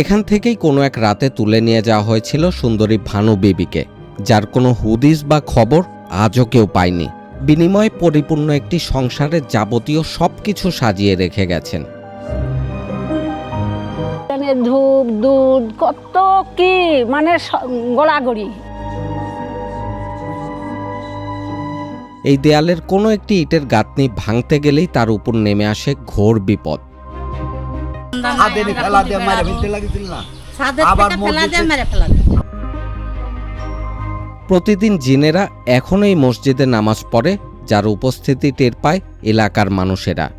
এখান থেকেই কোনো এক রাতে তুলে নিয়ে যাওয়া হয়েছিল সুন্দরী ভানু বিবিকে যার কোনো হুদিস বা খবর আজও কেউ পায়নি। বিনিময়ে পরিপূর্ণ একটি সংসারের যাবতীয় সব কিছু সাজিয়ে রেখে গেছেন। ধূপ দুধ কত কি মানে গড়াগড়ি। এই দেয়ালের কোনো একটি ইটের গাঁথনি ভাঙতে গেলেই তার উপর নেমে আসে ঘোর বিপদ। হাতে ফেলা দিয়ে মারে ফেলতে লাগিছিল না। আবার ফেলা দিয়ে মসজিদে- ফেলা প্রতিদিন জিনেরা এখনও এই মসজিদে নামাজ পড়ে যার উপস্থিতি টের পায় এলাকার মানুষেরা।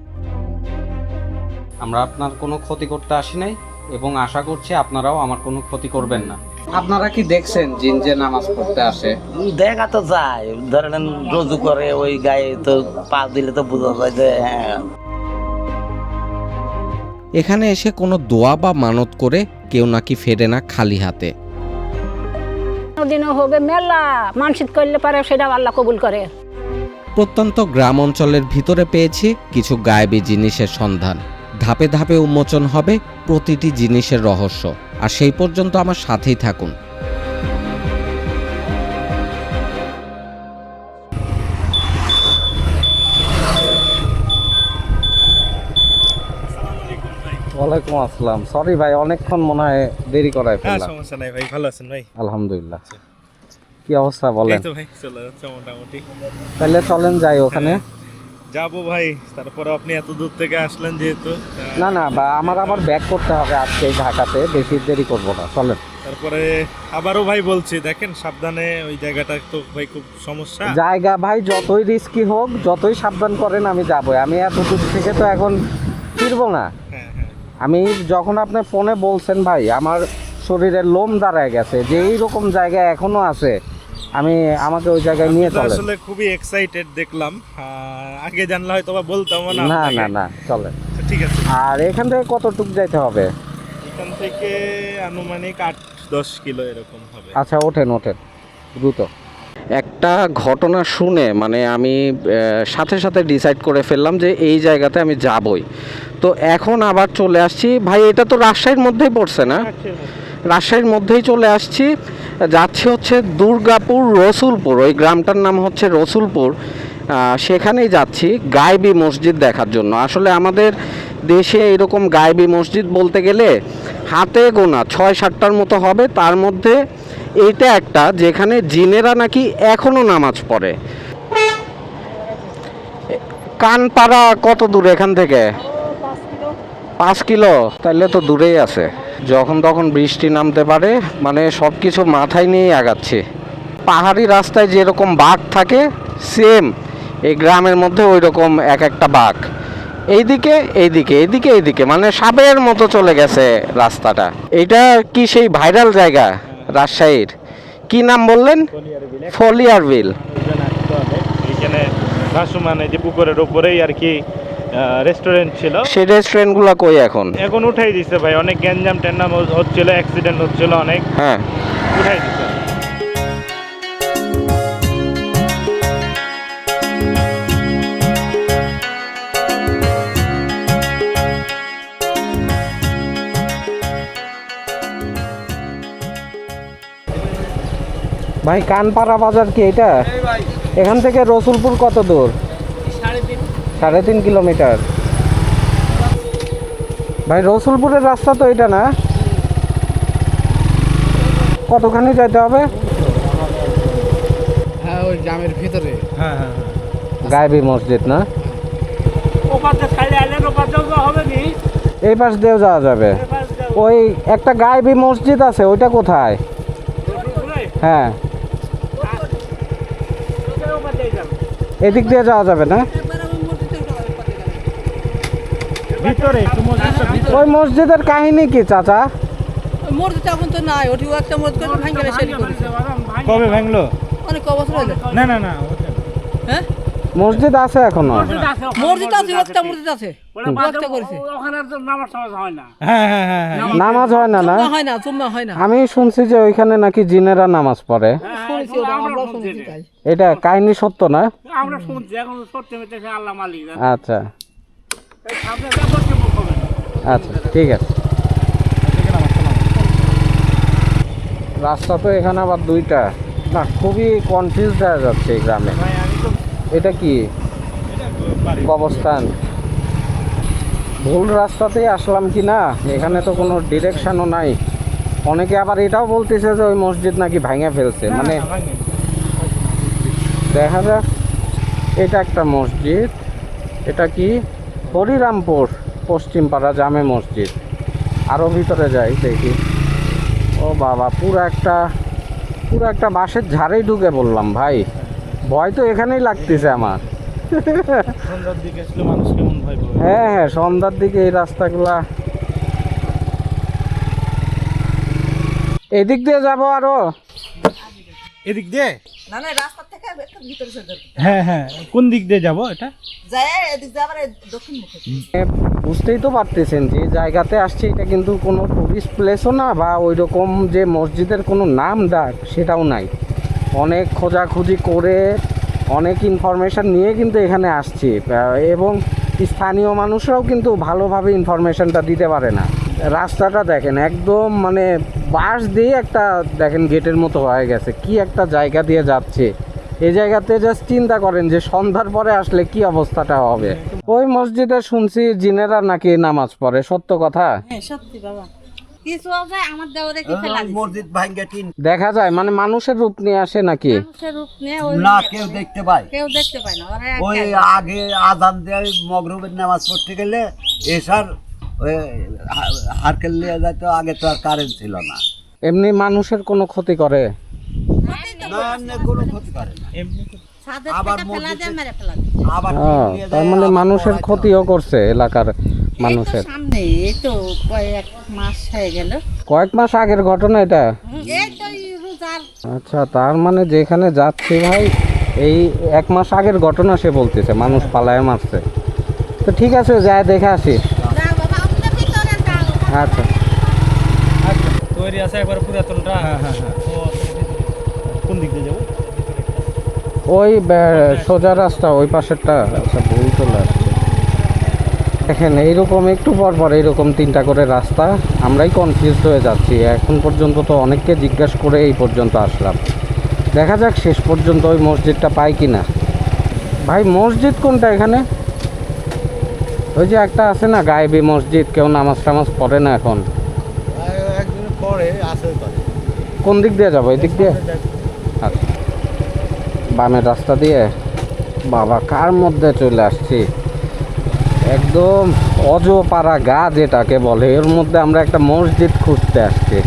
আমরা আপনার কোনো ক্ষতি করতে আসি নাই এবং আশা করছি আপনারাও আমার কোনো ক্ষতি করবেন না। আপনারা কি দেখছেন জিন যে নামাজ পড়তে আসে? দেখা তো যায়। ধরেন রজু করে ওই গায়ে তো পা দিলে তো বোঝা যায় যে হ্যাঁ এখানে এসে কোনো দোয়া বা মানত করে কেউ নাকি ফেরে না খালি হাতে। দিনও হবে মেলা মানসিক করলে পারে সেটা আল্লাহ কবুল করে। প্রত্যন্ত গ্রাম অঞ্চলের ভিতরে পেয়েছি কিছু গায়েবী জিনিসের সন্ধান। ধাপে ধাপে উন্মোচন হবে প্রতিটি জিনিসের রহস্য। আর সেই পর্যন্ত আমার সাথেই থাকুন। ওয়ালাইকুম আসসালাম। সরি ভাই অনেকক্ষণ মনে হয় দেরি করায় হ্যাঁ ফেললাম। সমস্যা নাই ভাই ভালো আছেন ভাই? আলহামদুলিল্লাহ। কি অবস্থা বলেন? তো ভাই চলে যাচ্ছে মোটামুটি। তাহলে চলেন যাই ওখানে। যাব ভাই তারপরে আপনি এত দূর থেকে আসলেন যেহেতু। না না বা আমার আবার ব্যাক করতে হবে আজকে ঢাকাতে বেশি দেরি করব না চলেন। তারপরে আবারও ভাই বলছি দেখেন সাবধানে ওই জায়গাটা তো ভাই খুব সমস্যা। জায়গা ভাই যতই রিস্কি হোক যতই সাবধান করেন আমি যাব। আমি এত দূর থেকে তো এখন ফিরবো না। হ্যাঁ হ্যাঁ আমি যখন আপনি ফোনে বলছেন ভাই আমার শরীরের লোম দাঁড়ায় গেছে যে এইরকম জায়গা এখনও আছে আমি আমাকে ওই জায়গায় নিয়ে তো আসলে খুবই এক্সাইটেড দেখলাম। আগে জানলে হয়তো বা বলতাম না না না না চলেন। ঠিক আছে। আর এখান থেকে কতটুক যাইতে হবে? এখান থেকে আনুমানিক আট দশ কিলো এরকম হবে। আচ্ছা ওঠেন ওঠেন দ্রুত। একটা ঘটনা শুনে মানে আমি সাথে সাথে ডিসাইড করে ফেললাম যে এই জায়গাতে আমি যাবই। তো এখন আবার চলে আসছি। ভাই, এটা তো রাজশাহীর মধ্যেই পড়ছে না? রাজশাহীর মধ্যেই চলে আসছি। যাচ্ছি হচ্ছে দুর্গাপুর রসুলপুর। ওই গ্রামটার নাম হচ্ছে রসুলপুর। সেখানেই যাচ্ছি গায়বী মসজিদ দেখার জন্য। আসলে আমাদের দেশে এরকম গায়বী মসজিদ বলতে গেলে হাতে গোনা, ছয় সাতটার মতো হবে। তার মধ্যে এইটা একটা, যেখানে জিনেরা নাকি এখনও নামাজ পড়ে। কানপাড়া কত দূর এখান থেকে? পাঁচ কিলো। তাহলে তো দূরেই আছে। যখন তখন বৃষ্টি নামতে পারে মানে সব কিছু মাথায় নিয়েই আগাচ্ছে। পাহাড়ি রাস্তায় যেরকম বাঘ থাকে, সেম এই গ্রামের মধ্যে ওই রকম এক একটা বাঘ। এইদিকে এইদিকে এইদিকে এইদিকে মানে সাপের মতো চলে গেছে রাস্তাটা। এটা কি সেই ভাইরাল জায়গা? রাজশাহীর। কি নাম বললেন? ফলিয়ার বিল এখানে ভাসুমান যে পুকুরের উপরেই আর কি রেস্টুরেন্ট ছিল। সেই রেস্টুরেন্টগুলো কই এখন? এখন উঠাই দিছে ভাই অনেক গ্যাঞ্জাম ট্যান্ডাম হচ্ছিল অ্যাক্সিডেন্ট হচ্ছিল অনেক। হ্যাঁ। উঠাই দিছে। ভাই কানপাড়া বাজার কি এটা? এখান থেকে রসুলপুর কত দূর? সাড়ে তিন। কিলোমিটার। ভাই রসুলপুরের রাস্তা তো এটা না? কতখানি যেতে হবে? হ্যাঁ ওই গ্রামের ভিতরে। হ্যাঁ হ্যাঁ গায়বী মসজিদ না? এই পাশ দিয়েও যাওয়া যাবে। ওই একটা গায়বী মসজিদ আছে ওইটা কোথায়? হ্যাঁ। এদিক দিয়ে যাওয়া যাবে না? ওই মসজিদের কাহিনী কি চাচা? মসজিদ এখন তো নাই ওটি একটা মসজিদ করে কবে ভাঙলো? অনেক হলো। না না হ্যাঁ? মসজিদ আছে এখন। মসজিদ আছে একটা মসজিদ আছে হ্যাঁ, হ্যাঁ, হ্যাঁ, নামাজ হয় না। না আমি শুনছি যে ওইখানে নাকি জিনেরা নামাজ পড়ে। এটা কাহিনী সত্য না? আচ্ছা। আচ্ছা ঠিক আছে। রাস্তা তো এখানে আবার দুইটা। না খুবই কনফিউজ দেখা যাচ্ছে এই গ্রামে। এটা কি? কবরস্থান। ভুল রাস্তাতেই আসলাম কি না? এখানে তো কোনো ডিরেকশনও নাই। অনেকে আবার এটাও বলতেছে যে ওই মসজিদ নাকি ভাঙে ফেলছে। মানে দেখা যাক। এটা একটা মসজিদ। এটা কি? হরিরামপুর পশ্চিমপাড়া জামে মসজিদ। আরও ভিতরে যাই দেখি। ও বাবা পুরো একটা পুরো একটা বাঁশের ঝাড়েই ঢুকে বললাম ভাই। ভয় তো এখানেই লাগতেছে আমার। সন্ধ্যার দিকে আসলে মানুষ কেমন ভয় পাবে? হ্যাঁ হ্যাঁ সন্ধ্যার দিকে এই রাস্তাগুলা। এদিক দিয়ে যাব আরও। এদিক দিয়ে? না না রাস্তা থেকে একটু ভিতরে চলে হ্যাঁ হ্যাঁ কোন দিক দিয়ে যাব এটা? যায় এদিক দিয়ে আবার দক্ষিণ মুখে বুঝতেই তো পারতেছেন যে জায়গাতে আসছে এটা কিন্তু কোনো টুরিস্ট প্লেসও না বা ওই রকম যে মসজিদের কোনো নাম ডাক সেটাও নাই। অনেক খোঁজাখুঁজি করে অনেক ইনফরমেশন নিয়ে কিন্তু এখানে আসছি। এবং স্থানীয় মানুষরাও কিন্তু ভালোভাবে ইনফরমেশনটা দিতে পারে না। রাস্তাটা দেখেন, একদম মানে বাঁশ দিয়ে একটা দেখেন গেটের মতো হয়ে গেছে। কি একটা জায়গা দিয়ে যাচ্ছে। এই জায়গাতে জাস্ট চিন্তা করেন যে সন্ধ্যার পরে আসলে কি অবস্থাটা হবে। ওই মসজিদে শুনছি জিনেরা নাকি নামাজ পড়ে, সত্য কথা? হ্যাঁ সত্যি বাবা। কিছু যায় আমার দেওয়ারে কি ফেলা মসজিদ ভাঙ্গে টিন। দেখা যায় মানে মানুষের রূপ নিয়ে আসে নাকি? মানুষের রূপ নিয়ে ওই না কেউ দেখতে পায়। কেউ দেখতে পায় না ওই আগে আজান দেয় মগরবের নামাজ পড়তে গেলে এসার হারকেল নিয়ে যায় তো আগে তো আর কারেন্ট ছিল না। এমনি মানুষের কোনো ক্ষতি করে? না কোনো ক্ষতি করে না। এমনি আবার তার মানে মানুষের ক্ষতিও করছে এলাকার। মানুষের। সামনে এই তো কয়েক মাস হয়ে গেল। কয়েক মাস আগের ঘটনা এটা? আচ্ছা তার মানে যেখানে যাচ্ছি ভাই এই এক মাস আগের ঘটনা সে বলতেছে মানুষ পালায় মারছে। তো ঠিক আছে যায় দেখে আসি। আচ্ছা। তৈরি আছে একবার পুরাতনটা। হ্যাঁ হ্যাঁ হ্যাঁ। কোন দিক দিয়ে যাব? ওই সোজা রাস্তা ওই পাশেরটা। আচ্ছা ভুল চলে দেখেন এইরকম একটু পর পর এইরকম তিনটা করে রাস্তা আমরাই কনফিউজ হয়ে যাচ্ছি। এখন পর্যন্ত তো অনেককে জিজ্ঞাসা করে এই পর্যন্ত আসলাম। দেখা যাক শেষ পর্যন্ত ওই মসজিদটা পাই কি না ভাই মসজিদ কোনটা এখানে? ওই যে একটা আছে না গায়েবী মসজিদ কেউ নামাজ টামাজ পড়ে না এখন। কোন দিক দিয়ে যাব? এই দিক দিয়ে আচ্ছা। বামের রাস্তা দিয়ে? বাবা কার মধ্যে চলে আসছি? একদম অজপাড়া গা যেটাকে বলে, এর মধ্যে আমরা একটা মসজিদ খুঁজতে আসছি।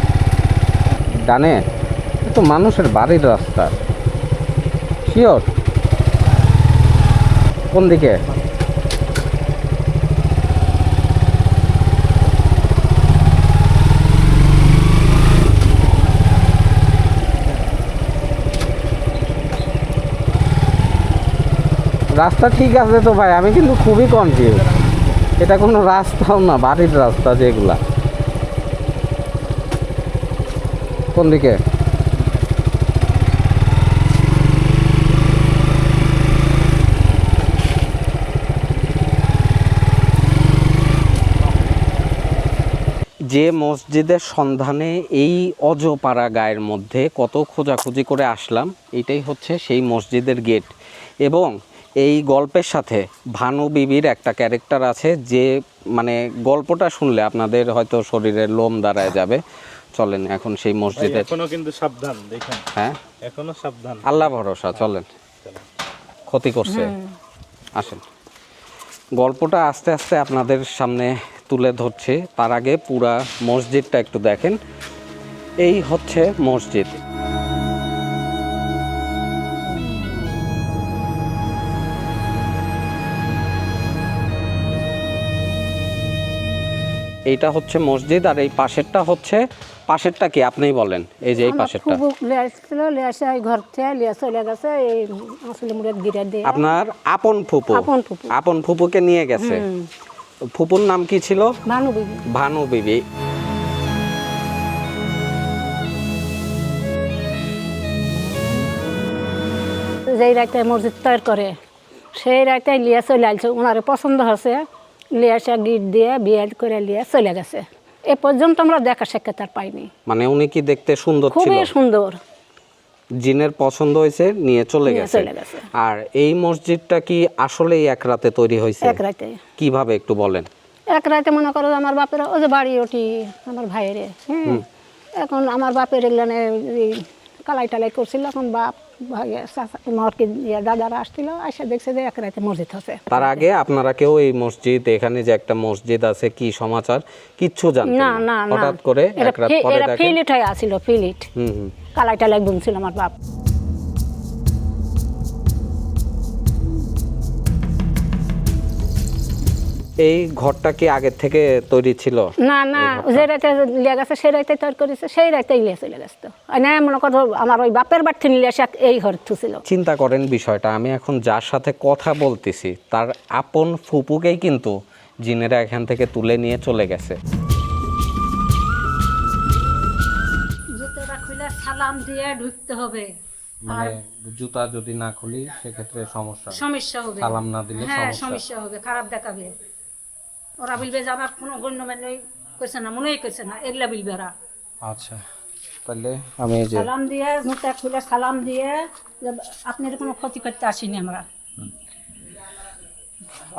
জানে? তো মানুষের বাড়ির রাস্তা। শিওর? কোন দিকে? রাস্তা ঠিক আছে তো ভাই, আমি কিন্তু খুবই কনফিউজ এটা কোনো রাস্তাও না, বাড়ির রাস্তা যেগুলা। কোন দিকে? যে মসজিদের সন্ধানে এই অজপাড়া গায়ের মধ্যে কত খোঁজাখুঁজি করে আসলাম, এটাই হচ্ছে সেই মসজিদের গেট এবং এই গল্পের সাথে ভানু বিবির একটা ক্যারেক্টার আছে যে মানে গল্পটা শুনলে আপনাদের হয়তো শরীরের লোম দাঁড়ায় যাবে। চলেন এখন সেই ভাই, মসজিদের এখনও কিন্তু সাবধান দেখেন। হ্যাঁ? এখনও সাবধান। আল্লাহ ভরসা চলেন। ক্ষতি করছে। আসেন। গল্পটা আস্তে আস্তে আপনাদের সামনে তুলে ধরছে। তার আগে পুরা মসজিদটা একটু দেখেন। এই হচ্ছে মসজিদ। এইটা হচ্ছে মসজিদ আর এই পাশেরটা হচ্ছে পাশেরটা কি আপনিই বলেন? এই যে এই পাশেরটা। ঘর থেকে চলে গেছে এই আসলে দিয়ে। আপনার আপন ফুপু। আপন ফুপু। আপন ফুপুকে নিয়ে গেছে। ফুপুর নাম কি ছিল? ভানু বিবি। ভানু বিবি। যেই রাতে মসজিদ তৈরি করে সেই রাতে লিয়ে চলে আসছে ওনারে পছন্দ হচ্ছে লিয়ে আসে গিট দিয়ে বিয়ে করে লিয়ে চলে গেছে। এ পর্যন্ত আমরা দেখা সাক্ষাৎ আর পাইনি। মানে উনি কি দেখতে সুন্দর ছিল? খুবই সুন্দর। জিনের পছন্দ হয়েছে নিয়ে চলে গেছে। আর এই মসজিদটা কি আসলেই এক রাতে তৈরি হয়েছে? এক রাতে। কীভাবে একটু বলেন? এক রাতে মনে করো আমার বাপের ওই যে বাড়ি ওটি আমার ভাইয়েরে। হ্যাঁ এখন আমার বাপের এগুলানে এই কালাই টালাই করছিল এখন বাপ দাদারা আসছিল আসে দেখছে যে এক রাতে মসজিদ আছে। তার আগে আপনারা কেউ এই মসজিদ এখানে যে একটা মসজিদ আছে কি সমাচার? কিচ্ছু জানেন না না। হঠাৎ করে এক রাত পরে এটা ফিলিট হয়ে আসছিল ফিলিট। হুম হুম। কালাই টালাই বুনছিল আমার বাপ। এই ঘরটা কি আগের থেকে তৈরি ছিল? না না যে রাতে লিয়ে গেছে সেই রাতে তৈরি করেছে সেই রাতে লিয়ে চলে গেছে তো। না মনে করো আমার ওই বাপের বাড়ি থেকে নিয়ে এসে এই ঘর থুছিল চিন্তা করেন বিষয়টা আমি এখন যার সাথে কথা বলতেছি তার আপন ফুপুকেই কিন্তু জিনেরা এখান থেকে তুলে নিয়ে চলে গেছে। জুতোটা খুলে সালাম দিয়ে ঢুকতে হবে। মানে জুতা যদি না খুলি সেক্ষেত্রে সমস্যা সমস্যা হবে। সালাম না দিলে হ্যাঁ সমস্যা। সমস্যা হবে খারাপ দেখাবে। ওরা বলবে যে আমার কোনো গণ্যমান্য কইছে না মনেই কইছে না এগুলা বলবে ওরা। আচ্ছা তাহলে আমি যে সালাম দিয়ে জুতা খুলে সালাম দিয়ে যে আপনার কোনো ক্ষতি করতে আসিনি আমরা।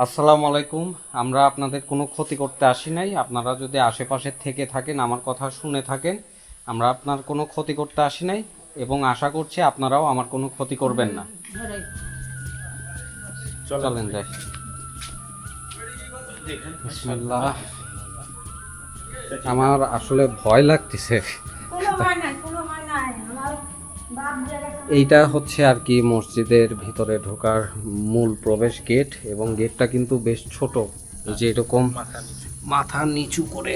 আসসালামু আলাইকুম আমরা আপনাদের কোনো ক্ষতি করতে আসি নাই। আপনারা যদি আশেপাশে থেকে থাকেন আমার কথা শুনে থাকেন আমরা আপনার কোনো ক্ষতি করতে আসি নাই এবং আশা করছি আপনারাও আমার কোনো ক্ষতি করবেন না। চলেন যাই। আমার আসলে ভয় লাগতেছে। এইটা হচ্ছে আর কি মসজিদের ভিতরে ঢোকার মূল প্রবেশ গেট এবং গেটটা কিন্তু বেশ ছোট। এই যে এরকম মাথা নিচু করে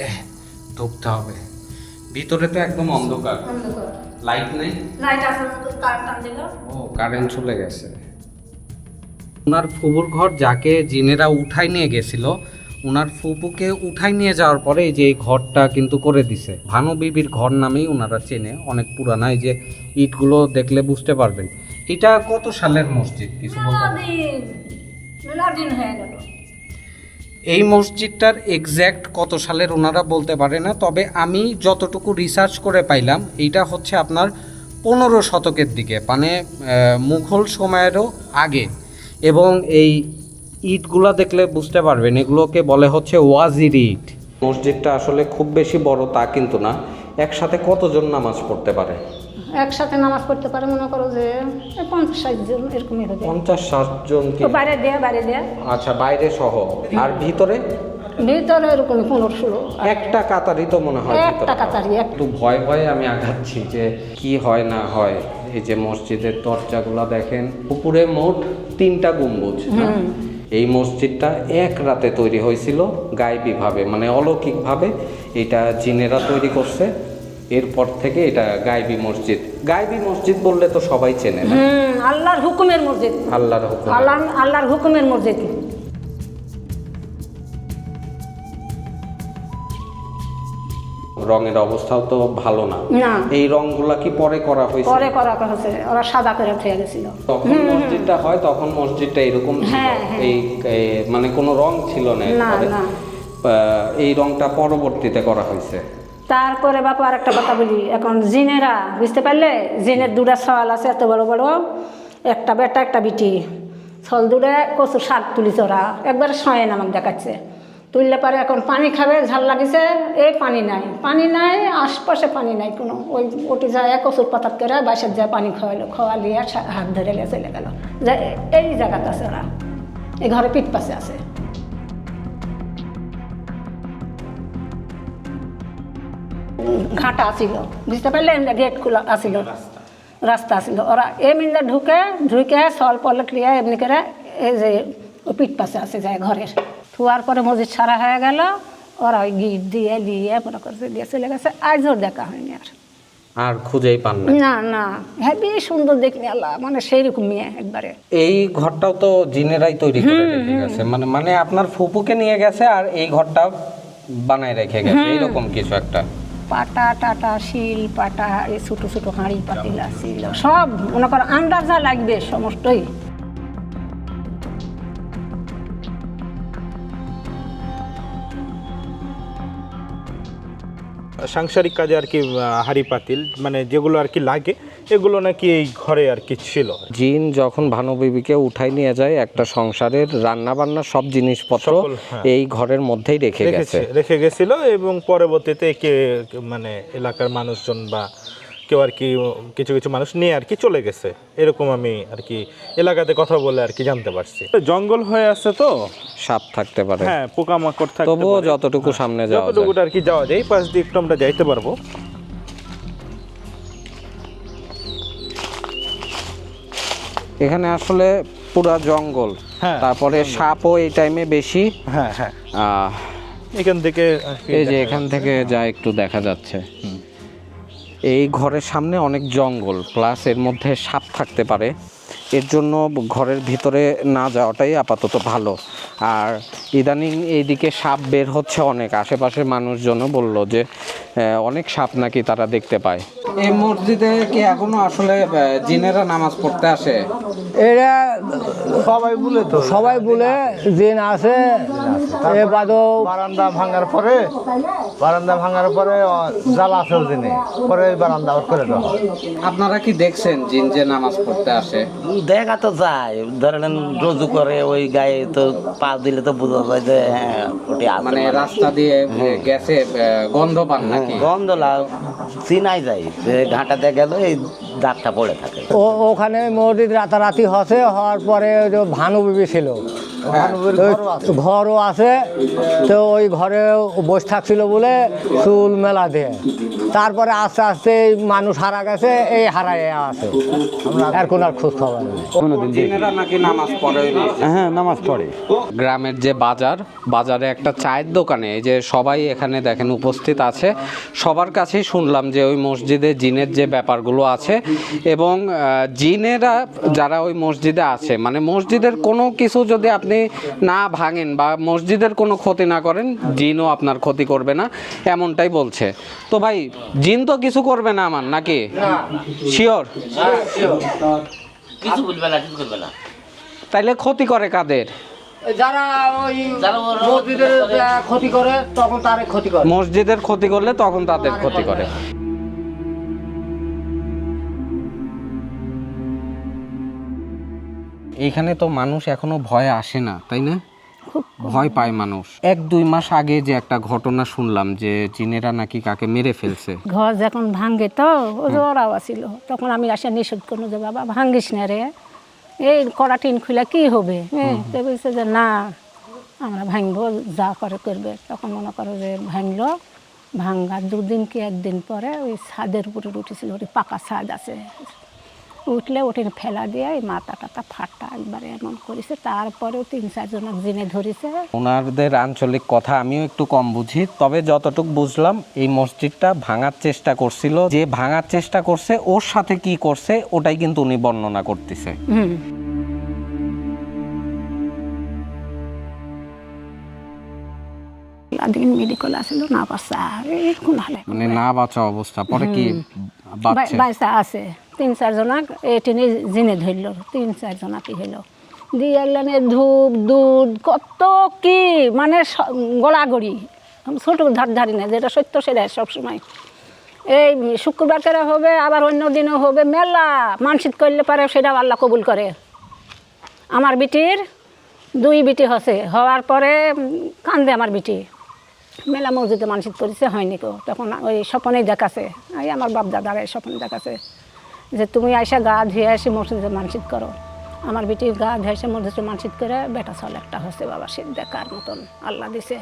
ঢুকতে হবে। ভিতরে তো একদম অন্ধকার। লাইট নেই? লাইট ও কারেন্ট চলে গেছে। ওনার ফুবুর ঘর যাকে জিনেরা উঠাই নিয়ে গেছিল ওনার ফুপুকে উঠাই নিয়ে যাওয়ার পরে যে এই ঘরটা কিন্তু করে দিছে। ভানু বিবির ঘর নামেই ওনারা চেনে অনেক পুরানা এই যে ইটগুলো দেখলে বুঝতে পারবেন। এটা কত সালের মসজিদ? কিছু এই মসজিদটার এক্স্যাক্ট কত সালের ওনারা বলতে পারে না তবে আমি যতটুকু রিসার্চ করে পাইলাম এইটা হচ্ছে আপনার পনেরো শতকের দিকে মানে মুঘল সময়েরও আগে। এবং এই ইটগুলা দেখলে বুঝতে পারবেন এগুলোকে বলে হচ্ছে ওয়াজির ইট। মসজিদটা আসলে খুব বেশি বড় তা কিন্তু না একসাথে কতজন নামাজ পড়তে পারে? একসাথে নামাজ পড়তে পারে মনে করো যে পঞ্চাশ ষাট জন এরকমই হবে পঞ্চাশ ষাট জন কি? বাইরে দেয়া বাইরে দেয়া। আচ্ছা বাইরে সহ। আর ভিতরে? ভিতরে এরকমই পনেরো ষোলো। একটা কাতারই তো মনে হয় একটা কাতারি একটু ভয় ভয়ে আমি আগাচ্ছি যে কি হয় না হয়। এই যে মসজিদের দরজাগুলা দেখেন উপরে মোট তিনটা গম্বুজ? এই মসজিদটা এক রাতে তৈরি হয়েছিল গায়েবীভাবে মানে অলৌকিকভাবে এটা জিনেরা তৈরি করছে। এরপর থেকে এটা গায়েবী মসজিদ। গায়েবী মসজিদ বললে তো সবাই চেনে আল্লাহর হুকুমের মসজিদ। আল্লাহর হুকুম আল্লাহ আল্লাহর হুকুমের মসজিদ। রঙের অবস্থাও তো ভালো না। এই রংগুলা কি পরে করা হয়েছে? পরে করা হয়েছে। ওরা সাদা করে থয়ে গেছিল। তখন মসজিদটা হয় তখন মসজিদটা এরকম ছিল। হ্যাঁ, হ্যাঁ। এই মানে কোনো রং ছিল না এই রংটা পরবর্তীতে করা হয়েছে। তারপরে বাপা আর একটা কথা বলি। এখন জিনেরা বুঝতে পারলে? জিনের দুটা সওয়াল আছে এত বড় বড়। একটা বেটা একটা বিটি। ছল দুটা কচুর শাক তুলিছে ওরা। একবারে শয়ে নামক দেখাচ্ছে। তুললে পারে এখন পানি খাবে ঝাল লাগিছে এই পানি নাই। পানি নাই আশপাশে পানি নাই কোনো। ওই ওটি যায় কচুর পাতার করে বাসার যায় পানি খাওয়াইলো খাওয়ালিয়ে সা- হাত ধরে লিয়ে চলে গেল। যে এই জায়গাতে আছে ওরা। এই ঘরে পিঠ পাশে আছে। ঘাটা আসিল বুঝতে পারলে এমনি গেট খোলা আসিল রাস্তা। আসিল ওরা এমনি ঢুকে ঢুকে সল পলট লিয়ে এমনি করে এই যে পিঠ পাশে আসে যায় ঘরের। থুয়ার পরে মসজিদ সারা হয়ে গেল। ওরা ওই গিট দিয়ে দিয়ে মনে করছে দিয়ে চলে গেছে। আজও দেখা হয়নি আর। আর খুঁজেই পান না না না। হেবি সুন্দর আল্লাহ মানে সেই রকম মেয়ে একবারে। এই ঘরটাও তো জিনেরাই তৈরি করে রেখে গেছে। মানে মানে আপনার ফুপুকে নিয়ে গেছে আর এই ঘরটা বানায় রেখে গেছে। এইরকম কিছু একটা। পাটা টাটা শিল পাটা এই ছোটো ছোটো হাঁড়ি পাতিলা ছিল সব মনে করো আন্দাজা লাগবে সমস্তই। সাংসারিক কাজে আর কি হাড়ি পাতিল মানে যেগুলো আর কি লাগে এগুলো নাকি এই ঘরে আর কি ছিল জিন যখন ভানু বিবিকে উঠাই নিয়ে যায় একটা সংসারের রান্না বান্না সব জিনিসপত্র হ্যাঁ। এই ঘরের মধ্যেই রেখে গেছে রেখে গেছিল এবং পরবর্তীতে কে মানে এলাকার মানুষজন বা কেউ আর কি কিছু কিছু মানুষ নিয়ে আর কি চলে গেছে। এরকম আমি আর কি এলাকাতে কথা বলে আর কি জানতে পারছি। জঙ্গল হয়ে আছে তো? সাপ থাকতে পারে। হ্যাঁ পোকামাকড় থাকতে তবুও পারে। যতটুকু সামনে যাওয়া যায়। যতটুকু আর কি যাওয়া যায় এই পাশ দিয়ে একটু আমরা যাইতে পারব। এখানে আসলে পুরা জঙ্গল হ্যাঁ, তারপরে সাপও এই টাইমে বেশি। হ্যাঁ হ্যাঁ। আহ, এখান থেকে আর কি এই যে এখান থেকে যা একটু দেখা যাচ্ছে। এই ঘরের সামনে অনেক জঙ্গল প্লাস এর মধ্যে সাপ থাকতে পারে। এর জন্য ঘরের ভিতরে না যাওয়াটাই আপাতত ভালো। আর ইদানিং এইদিকে সাপ বের হচ্ছে অনেক। আশেপাশের মানুষজনও বলল যে অনেক সাপ নাকি তারা দেখতে পায়। এই মসজিদে কি এখনও আসলে জিনেরা নামাজ পড়তে আসে? এরা সবাই বলে তো। সবাই বলে জিন এ বাদও বারান্দা ভাঙার পরে বারান্দা ভাঙার পরে জাল আছে জিনে। পরে বারান্দা আবার করে দেওয়া আপনারা কি দেখছেন জিন যে নামাজ পড়তে আসে? দেখা তো যায়। ধরেন রোজু করে ওই গায়ে তো পা দিলে তো বোঝা যায় যে হ্যাঁ ওটি মানে মানে। রাস্তা দিয়ে গেছে গন্ধ পান নাকি? গন্ধ লাগ চিনাই যায়। ঘাটাতে গেল এই দাগটা পড়ে থাকে। ও ওখানে মসজিদ রাতারাতি হসে হওয়ার পরে ওই যে ভানু বিবি ছিল ঘরও আছে। তো ওই ঘরে বসে থাকছিল বলে চুল মেলা দিয়ে। তারপরে আস্তে আস্তে মানুষ হারা গেছে এই হারায় আছে। আর কোন আর খোঁজ খবর নেই জিনেরা নাকি নামাজ পড়ে হ্যাঁ নামাজ পড়ে। গ্রামের যে বাজার বাজারে একটা চায়ের দোকানে এই যে সবাই এখানে দেখেন উপস্থিত আছে। সবার কাছেই শুনলাম যে ওই মসজিদে জিনের যে ব্যাপারগুলো আছে এবং জিনেরা যারা ওই মসজিদে আছে মানে মসজিদের কোনো কিছু যদি আপনি না ভাঙেন বা মসজিদের কোনো ক্ষতি না করেন জিনও আপনার ক্ষতি করবে না এমনটাই বলছে। তো ভাই জিন তো কিছু করবে না আমার নাকি? শিওর কিছু বলবে না কিছু করবে না। তাইলে ক্ষতি করে কাদের? যারা ওই মসজিদের ক্ষতি করে তখন তারে ক্ষতি করে। মসজিদের ক্ষতি করলে তখন তাদের ক্ষতি করে। এইখানে তো মানুষ এখনও ভয়ে আসে না তাই না? ভয় পায় মানুষ। এক দুই মাস আগে যে একটা ঘটনা শুনলাম যে চীনেরা নাকি কাকে মেরে ফেলছে। ঘর যখন ভাঙ্গে তো ও যে ওরাও আসিল। তখন আমি আসে নিষেধ করল যে বাবা ভাঙ্গিস না রে। এই কড়া টিন খুলে কি হবে? হ্যাঁ বলছে যে না আমরা ভাঙবো যা করে করবে। তখন মনে করো যে ভাঙলো। ভাঙ্গার দুদিন কি একদিন পরে ওই ছাদের উপরে উঠেছিল ওটি পাকা ছাদ আছে। উঠলে ওটি ফেলা দিয়ে এই মাথা টাতা ফাটা একবারে এমন করেছে। তারপরেও তিন চারজন জিনে ধরেছে। ওনাদের আঞ্চলিক কথা আমিও একটু কম বুঝি তবে যতটুকু বুঝলাম এই মসজিদটা ভাঙার চেষ্টা করছিল। যে ভাঙার চেষ্টা করছে ওর সাথে কি করছে ওটাই কিন্তু উনি বর্ণনা করতেছে। হুম। দিন মেডিকেল আসলো না বাচ্চা কোন হালে? মানে না বাঁচা অবস্থা পরে কি বাচ্চা আছে। তিন চারজনাক এটিনে জিনে ধরল, তিন চারজনাকে হইল দিয়ে এগুলান ধূপ, দুধ, কত কি মানে গড়াগড়ি। ছোট ধার ধারি না যেটা সত্য সেটাই সবসময়। এই শুক্রবার করে হবে, আবার অন্য দিনও হবে, মেলা মানসিক করলে পারে সেটা আল্লাহ কবুল করে। আমার বিটির দুই বিটি হসে, হওয়ার পরে কান্দে আমার বিটি। মেলা মসজিদে মানসিক করেছে হয়নি কো তখন ওই স্বপনেই দেখাছে। এই আমার বাপ দাদারা এই স্বপনে দেখাছে। যে তুমি আইসা গা ধুয়ে এসে মসজিদে মানসিক করো। আমার বেটি গা ধুয়ে এসে মসজিদে মানসিক করে, বেটা ছল একটা হচ্ছে বাবা সে দেখার মতন আল্লাহ দিছে।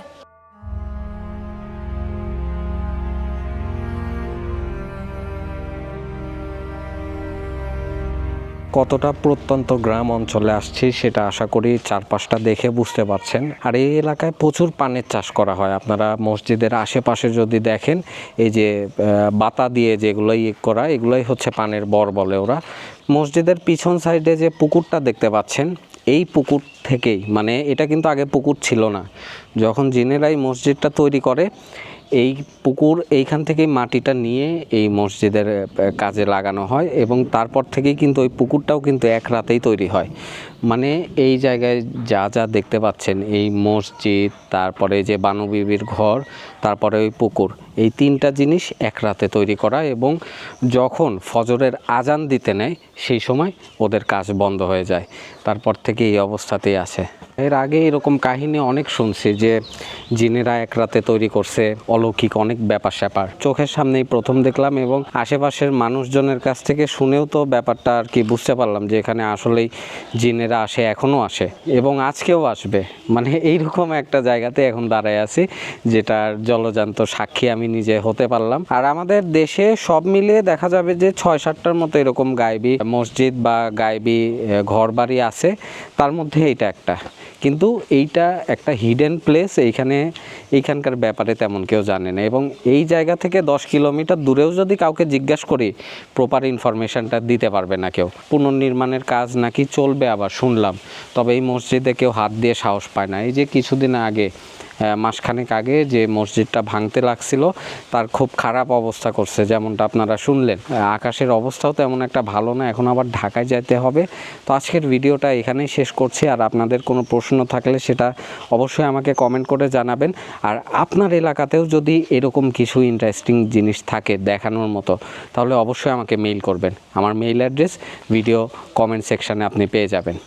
কতটা প্রত্যন্ত গ্রাম অঞ্চলে আসছি সেটা আশা করি চারপাশটা দেখে বুঝতে পারছেন। আর এই এলাকায় প্রচুর পানের চাষ করা হয়। আপনারা মসজিদের আশেপাশে যদি দেখেন, এই যে বাতা দিয়ে যেগুলো ইয়ে করা, এগুলোই হচ্ছে পানের বর বলে ওরা। মসজিদের পিছন সাইডে যে পুকুরটা দেখতে পাচ্ছেন, এই পুকুর থেকেই মানে এটা কিন্তু আগে পুকুর ছিল না। যখন জিনেরাই মসজিদটা তৈরি করে এই পুকুর এইখান থেকেই মাটিটা নিয়ে এই মসজিদের কাজে লাগানো হয় এবং তারপর থেকেই কিন্তু ওই পুকুরটাও কিন্তু এক রাতেই তৈরি হয়। মানে এই জায়গায় যা যা দেখতে পাচ্ছেন, এই মসজিদ, তারপরে যে বানুবিবির ঘর, তারপরে ওই পুকুর, এই তিনটা জিনিস এক রাতে তৈরি করা এবং যখন ফজরের আজান দিতে নেয়, সেই সময় ওদের কাজ বন্ধ হয়ে যায়। তারপর থেকে এই অবস্থাতেই আছে। এর আগে এরকম কাহিনী অনেক শুনছি যে জিনেরা এক রাতে তৈরি করছে, অলৌকিক অনেক ব্যাপার স্যাপার। চোখের সামনেই প্রথম দেখলাম এবং আশেপাশের মানুষজনের কাছ থেকে শুনেও তো ব্যাপারটা আর কি বুঝতে পারলাম যে এখানে আসলেই জিনেরা আসে, এখনও আসে এবং আজকেও আসবে। মানে এইরকম একটা জায়গাতে এখন দাঁড়ায় আছি যেটার জলজান্ত সাক্ষী আমি নিজে হতে পারলাম। আর আমাদের দেশে সব মিলিয়ে দেখা যাবে যে ছয় সাতটার মতো এরকম গায়েবী মসজিদ বা গায়েবী ঘর বাড়ি আছে, তার মধ্যে এইটা একটা। কিন্তু এইটা একটা হিডেন প্লেস এইখানে, এইখানকার ব্যাপারে তেমন কেউ জানে না। এবং এই জায়গা থেকে দশ কিলোমিটার দূরেও যদি কাউকে জিজ্ঞাসা করি প্রপার ইনফরমেশনটা দিতে পারবে না কেউ। পুনর্নির্মাণের কাজ নাকি চলবে আবার শুনলাম। তবে এই মসজিদে কেউ হাত দিয়ে সাহস পায় না। এই যে কিছুদিন আগে মাসখানেক আগে যে মসজিদটা ভাঙতে লাগছিল, তার খুব খারাপ অবস্থা করছে, যেমনটা আপনারা শুনলেন। আকাশের অবস্থাও তেমন একটা ভালো না, এখন আবার ঢাকায় যেতে হবে। তো আজকের ভিডিওটা এখানেই শেষ করছি। আর আপনাদের কোনো প্রশ্ন থাকলে সেটা অবশ্যই আমাকে কমেন্ট করে জানাবেন। আর আপনার এলাকাতেও যদি এরকম কিছু ইন্টারেস্টিং জিনিস থাকে দেখানোর মতো, তাহলে অবশ্যই আমাকে মেইল করবেন। আমার মেইল অ্যাড্রেস ভিডিও কমেন্ট সেকশানে আপনি পেয়ে যাবেন।